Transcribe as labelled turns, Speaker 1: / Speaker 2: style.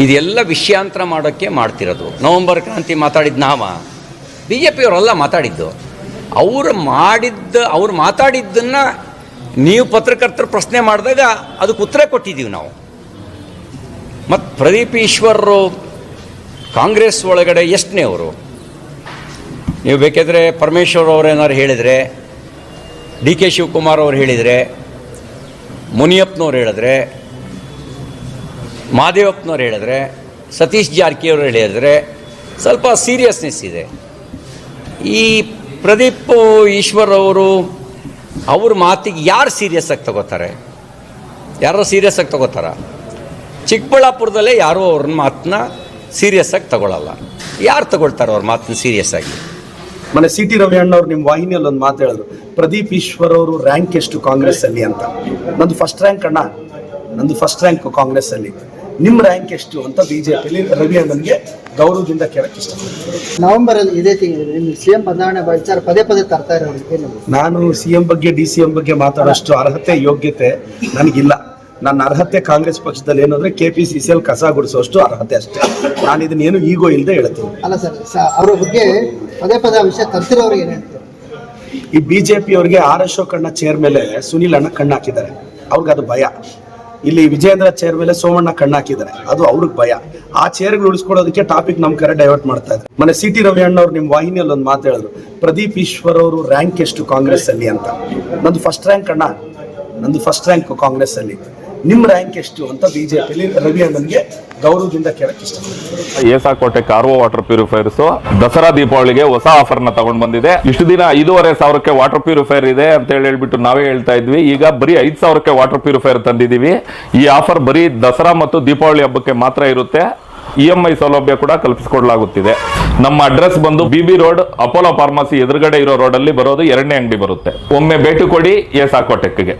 Speaker 1: ಇದೆಲ್ಲ ವಿಷಯಾಂತರ ಮಾಡೋಕ್ಕೆ ಮಾಡ್ತಿರೋದು. ನವಂಬರ್ ಕ್ರಾಂತಿ ಮಾತಾಡಿದ ನಾವ. ಬಿ ಜೆ ಪಿಯವರೆಲ್ಲ ಮಾತಾಡಿದ್ದು. ಅವರು ಮಾಡಿದ್ದ, ಅವ್ರು ಮಾತಾಡಿದ್ದನ್ನು ನೀವು ಪತ್ರಕರ್ತರು ಪ್ರಶ್ನೆ ಮಾಡಿದಾಗ ಅದಕ್ಕೆ ಉತ್ತರ ಕೊಟ್ಟಿದ್ದೀವಿ ನಾವು. ಮತ್ತು ಪ್ರದೀಪ್ ಈಶ್ವರರು ಕಾಂಗ್ರೆಸ್ ಒಳಗಡೆ ಎಷ್ಟನೇ ಅವರು? ನೀವು ಬೇಕಿದ್ರೆ ಪರಮೇಶ್ವರ್ ಅವ್ರು ಏನಾದ್ರು ಹೇಳಿದರೆ, ಡಿ ಕೆ ಶಿವಕುಮಾರ್ ಅವ್ರು ಹೇಳಿದರೆ, ಮುನಿಯಪ್ಪನವ್ರು ಹೇಳಿದ್ರೆ ಮಹಾದೇವಪ್ಪನವ್ರು ಹೇಳಿದ್ರೆ, ಸತೀಶ್ ಜಾರಕಿಯವರು ಹೇಳಿದ್ರೆ ಸ್ವಲ್ಪ ಸೀರಿಯಸ್ನೆಸ್ ಇದೆ. ಈ ಪ್ರದೀಪ್ ಈಶ್ವರ್ ಅವರು ಅವ್ರ ಮಾತಿಗೆ ಯಾರು ಸೀರಿಯಸ್ ಆಗಿ ತಗೋತಾರೆ? ಯಾರೋ ಸೀರಿಯಸ್ ಆಗಿ ತಗೋತಾರ? ಚಿಕ್ಕಬಳ್ಳಾಪುರದಲ್ಲೇ ಯಾರೂ ಅವ್ರ ಮಾತನ್ನ ಸೀರಿಯಸ್ ಆಗಿ ತಗೊಳ್ಳಲ್ಲ ಯಾರು ತಗೊಳ್ತಾರೆ ಅವ್ರ ಮಾತನ್ನ ಸೀರಿಯಸ್ ಆಗಿ?
Speaker 2: ಮನೆ ಸಿ ಟಿ ರವಿ ಅಣ್ಣವ್ರು ನಿಮ್ಮ ವಾಹಿನಿಯಲ್ಲಿ ಒಂದು ಮಾತು ಹೇಳಿದ್ರು, ಪ್ರದೀಪ್ ಈಶ್ವರ್ ಅವರು ರ್ಯಾಂಕ್ ಎಷ್ಟು ಕಾಂಗ್ರೆಸ್ ಅಲ್ಲಿ ಅಂತ. ನಂದು ಫಸ್ಟ್ ರ್ಯಾಂಕ್ ಅಣ್ಣ. ನಂದು ಫಸ್ಟ್ ರ್ಯಾಂಕ್ ಕಾಂಗ್ರೆಸ್ ಅಲ್ಲಿ ನಿಮ್ಮ ರ್ಯಾಂಕ್ ಎಷ್ಟು ಅಂತ ಬಿಜೆಪಿಯಲ್ಲಿ ರವಿ ಅಣ್ಣನ್ಗೆ ಗೌರವದಿಂದ ಕೇಳಕ್ಕೆ ಇಷ್ಟ
Speaker 3: ನವೆಂಬರ್ ಅಲ್ಲಿ ಇದೇ ತಿಂಗಳು ಸಿಎಂ ಬದಲಾವಣೆ ವಿಚಾರ ಪದೇ ಪದೇ ತರ್ತಾ ಇರೋ
Speaker 2: ನಾನು ಸಿ ಎಂ ಬಗ್ಗೆ ಡಿ ಸಿ ಎಂ ಬಗ್ಗೆ ಮಾತಾಡೋಷ್ಟು ಅರ್ಹತೆ ಯೋಗ್ಯತೆ ನನಗಿಲ್ಲ. ನನ್ನ ಅರ್ಹತೆ ಕಾಂಗ್ರೆಸ್ ಪಕ್ಷದಲ್ಲಿ ಏನು ಅಂದ್ರೆ K P C C L ಕಸ ಗುಡಿಸೋಷ್ಟು ಅರ್ಹತೆ ಅಷ್ಟೇ. ನಾನು ಇದನ್ನ ಏನು ಈಗೋ ಇಲ್ಲದೆ ಹೇಳ್ತೀನಿ.
Speaker 3: ಅಲ್ಲ ಸರ್ ಸ- ಅವ್ರ ಬಗ್ಗೆ ಪದೇ ಪದೇ ಆ ವಿಷಯ ತರ್ತಿರೋರಿಗೆ ಏನು
Speaker 2: ಈ ಬಿಜೆಪಿ ಅವರಿಗೆ ಆರ್ ಅಶೋಕ್ ಅಣ್ಣ ಚೇರ್ ಮೇಲೆ ಸುನಿಲ್ ಅಣ್ಣ ಕಣ್ಣು ಹಾಕಿದ್ದಾರೆ. ಅವ್ರಿಗೆ ಅದು ಭಯ. ಇಲ್ಲಿ ವಿಜೇಂದ್ರ ಚೇರ್ ಮೇಲೆ ಸೋಮಣ್ಣ ಕಣ್ಣು ಹಾಕಿದ್ದಾರೆ ಅದು ಅವ್ರಿಗೆ ಭಯ. ಆ ಚೇರ್ಗಳು ಉಳಿಸ್ಕೊಡೋದಕ್ಕೆ ಟಾಪಿಕ್ ನಮ್ ಕರೆ ಡೈವರ್ಟ್ ಮಾಡ್ತಾ ಇದ್ದಾರೆ. ಮನೆ ಸಿ ಟಿ ರವಿ ಅಣ್ಣ ಅವ್ರು ನಿಮ್ಮ ವಾಹಿನಿಯಲ್ಲಿ ಒಂದು ಮಾತು ಹೇಳಿದ್ರು. ಪ್ರದೀಪ್ ಈಶ್ವರ್ ಅವರು ರ್ಯಾಂಕ್ ಎಷ್ಟು ಕಾಂಗ್ರೆಸ್ ಅಲ್ಲಿ ಅಂತ. ನಂದು ಫಸ್ಟ್ ರ್ಯಾಂಕ್ ಅಣ್ಣ. ನಂದು ಫಸ್ಟ್ ರ್ಯಾಂಕ್ ಕಾಂಗ್ರೆಸ್ ಅಲ್ಲಿ ನಿಮ್ಮ ರ್ಯಾಂಕ್ ಎಷ್ಟು ಅಂತ ಬಿಜೆಪಿಯಲ್ಲಿ ರವಿ ಅಣ್ಣನ್ಗೆ ಗೌರವದಿಂದ ಕೇಳಕ್ಕೆ ಇಷ್ಟಪಡ್ತೀನಿ.
Speaker 4: ಏಸಾಕೋಟೆ ಕಾರ್ವೋ ವಾಟರ್ ಪ್ಯೂರಿಫೈರ್ಸ್ ದಸರಾ ದೀಪಾವಳಿಗೆ ಹೊಸ ಆಫರ್ನ ತಗೊಂಡ್ ಬಂದಿದೆ. ಇಷ್ಟು ದಿನ ಐದೂವರೆ ಸಾವಿರಕ್ಕೆ ವಾಟರ್ ಪ್ಯೂರಿಫೈರ್ ಇದೆ ಅಂತ ಹೇಳಿ ಹೇಳ್ಬಿಟ್ಟು ನಾವೇ ಹೇಳ್ತಾ ಇದ್ವಿ. ಈಗ ಬರೀ ಐದ್ ಸಾವಿರಕ್ಕೆ ವಾಟರ್ ಪ್ಯೂರಿಫೈರ್ ತಂದಿದೀವಿ ಈ ಆಫರ್ ಬರೀ ದಸರಾ ಮತ್ತು ದೀಪಾವಳಿ ಹಬ್ಬಕ್ಕೆ ಮಾತ್ರ ಇರುತ್ತೆ. ಇ ಎಂ ಐ ಸೌಲಭ್ಯ ಕೂಡ ಕಲ್ಪಿಸಿಕೊಡಲಾಗುತ್ತಿದೆ. ನಮ್ಮ ಅಡ್ರೆಸ್ ಬಂದು B B road Apollo pharmacy ಎದುರುಗಡೆ ಇರೋ ರೋಡ್ ಅಲ್ಲಿ ಬರೋದು ಎರಡನೇ ಅಂಗಡಿ ಬರುತ್ತೆ. ಒಮ್ಮೆ ಭೇಟಿ ಕೊಡಿ ಏಸಾಕೋಟೆಕ್ಗೆ